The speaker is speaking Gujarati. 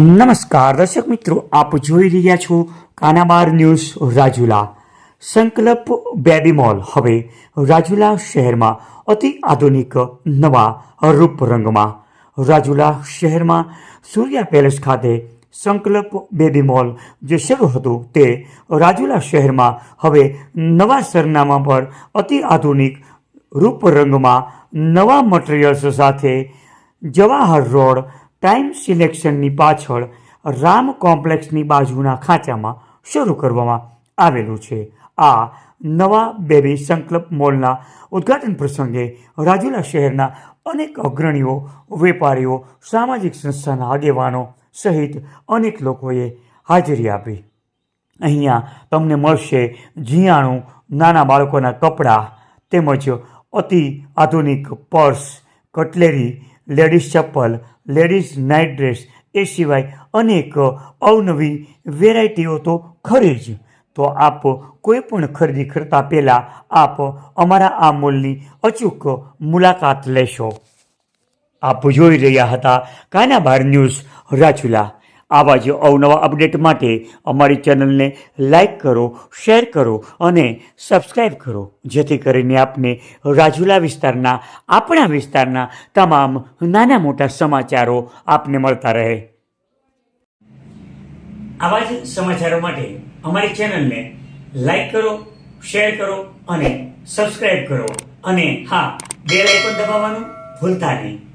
નમસ્કાર. દર્શક મિત્રો, આપ જોઈ રહ્યા છો કાનાબાર ન્યૂઝ રાજુલા. સંકલ્પ બેબી મોલ. હવે રાજુલા શહેરમાં અતિ આધુનિક નવા રૂપરંગમાં રાજુલા શહેરમાં સૂર્યા પેલેસ ખાતે સંકલ્પ બેબી મોલ જે શરૂ હતું તે રાજુલા શહેરમાં હવે નવા સરનામા પર અતિ આધુનિક રૂપરંગમાં નવા મટીરિયલ્સ સાથે જવાહર રોડ ટાઈમ સિલેક્શનની પાછળ રામ કોમ્પ્લેક્સની બાજુના ખાંચામાં શરૂ કરવામાં આવેલું છે. આ નવા બેબી સંકલ્પ મોલના ઉદ્ઘાટન પ્રસંગે રાજુલા શહેરના અનેક અગ્રણીઓ, વેપારીઓ, સામાજિક સંસ્થાના આગેવાનો સહિત અનેક લોકોએ હાજરી આપી. અહીંયા તમને મળશે જીયાણું નાના બાળકોના કપડાં તેમજ અતિ આધુનિક પર્સ, કટલેરી લેડીઝ ચપ્પલ, લેડીઝ નાઇટ ડ્રેસ, એ સિવાય અનેક અવનવી વેરાયટીઓ તો ખરી જ. તો આપ કોઈ પણ ખરીદી કરતા પહેલાં આપ અમારા આ મોલની અચૂક મુલાકાત લેશો. આપ જોઈ રહ્યા હતા કાનાબાર ન્યૂઝ રાજુલા. આવા જ અવનવા અપડેટ માટે અમારી ચેનલને લાઈક કરો, શેર કરો અને સબસ્ક્રાઈબ કરો. જેથી કરીને આપને રાજુલા વિસ્તારના, આપણા વિસ્તારના તમામ નાના મોટા સમાચારો આપને મળતા રહે. આવા જ સમાચારો માટે અમારી ચેનલને લાઇક કરો, શેર કરો અને સબસ્ક્રાઈબ કરો. અને હા, બેલ આઇકોન દબાવવાનું ભૂલતા નહીં.